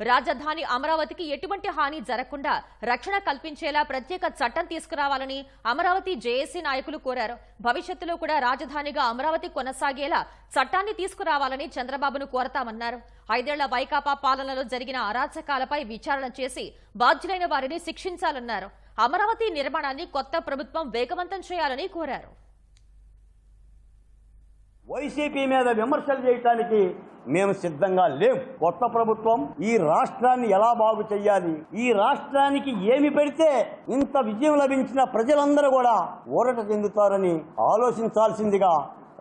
రాజధాని అమరావతికి ఎటువంటి హాని జరగకుండా రక్షణ కల్పించేలా ప్రత్యేక చట్టం తీసుకురావాలని అమరావతి జేఏసీ నాయకులు కోరారు. భవిష్యత్తులో కూడా రాజధానిగా అమరావతి కొనసాగేలా చట్టాన్ని తీసుకురావాలని చంద్రబాబును కోరతామన్నారు. ఐదేళ్ళ వైకాపా పాలనలో జరిగిన అరాచకాలపై విచారణ చేసి బాధ్యులైన వారిని శిక్షించాలన్నారు. అమరావతి నిర్మాణాన్ని కొత్త ప్రభుత్వం వేగవంతం చేయాలని కోరారు. వైసీపీ మీద విమర్శలు చేయటానికి మేము సిద్ధంగా లేం. కొత్త ప్రభుత్వం ఈ రాష్ట్రాన్ని ఎలా బాగు చేయాలి? ఈ రాష్ట్రానికి ఏమి పెడితే ఇంత విజయం లభించిన ప్రజలందరూ కూడా ఊరట చెందుతారని ఆలోచించాల్సిందిగా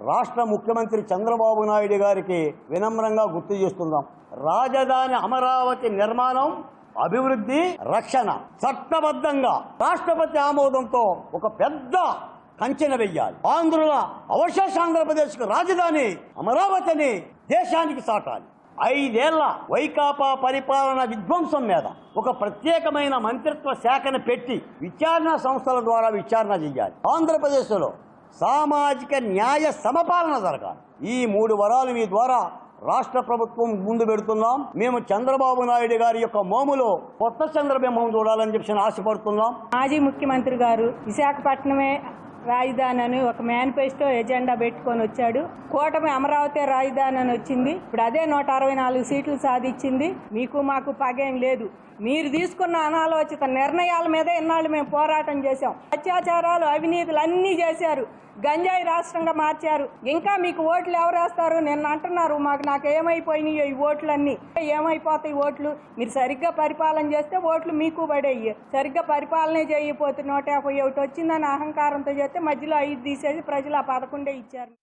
రాష్ట్ర ముఖ్యమంత్రి చంద్రబాబు నాయుడు గారికి వినమ్రంగా గుర్తు చేస్తున్నాం. రాజధాని అమరావతి నిర్మాణం అభివృద్ధి రక్షణ చట్టబద్ధంగా రాష్ట్రపతి ఆమోదంతో ఒక పెద్ద కంచెన వెయ్యాలి. ఆంధ్రుల అవశేష ఆంధ్రప్రదేశ్కు రాజధాని అమరావతిని దేశానికి సాటాలి. ఐదేళ్ళ వైకాపా పరిపాలన విధ్వంసం మీద ఒక ప్రత్యేకమైన మంత్రిత్వ శాఖను పెట్టి విచారణ సంస్థల ద్వారా విచారణ చేయాలి. ఆంధ్రప్రదేశ్లో సామాజిక న్యాయ సమపాలన జరగాలి. ఈ మూడు వరాలు మీ ద్వారా రాష్ట్ర ప్రభుత్వం ముందు పెడుతున్నాం. మేము చంద్రబాబు నాయుడు గారి యొక్క మోములో కొత్త చంద్రబింబం చూడాలని చెప్పి ఆశపడుతున్నాం. మాజీ ముఖ్యమంత్రి గారు విశాఖపట్నమే రాజధాని అని ఒక మేనిఫెస్టో ఎజెండా పెట్టుకొని వచ్చాడు. కూటమి అమరావతి రాజధాని అని వచ్చింది. ఇప్పుడు అదే నూట అరవై నాలుగు సీట్లు సాధించింది. మీకు మాకు పగేం లేదు. మీరు తీసుకున్న అనాలోచిత నిర్ణయాల మీద ఇన్నాళ్ళు మేము పోరాటం చేశాం. అత్యాచారాలు అవినీతులు అన్నీ చేశారు. గంజాయి రాష్ట్రంగా మార్చారు. ఇంకా మీకు ఓట్లు ఎవరు వేస్తారు? నిన్న అంటున్నారు. మాకు నాకు ఏమైపోయినాయో ఈ ఓట్లన్నీ. ఏమైపోతాయి ఓట్లు? మీరు సరిగ్గా పరిపాలన చేస్తే ఓట్లు మీకు పడేయి. సరిగ్గా పరిపాలనే చేయకపోతే నూట యాభై ఒకటి వచ్చిందని అహంకారంతో చేస్తే మధ్యలో ఐదు తీసేసి ప్రజలు ఆ పదకొండే ఇచ్చారు.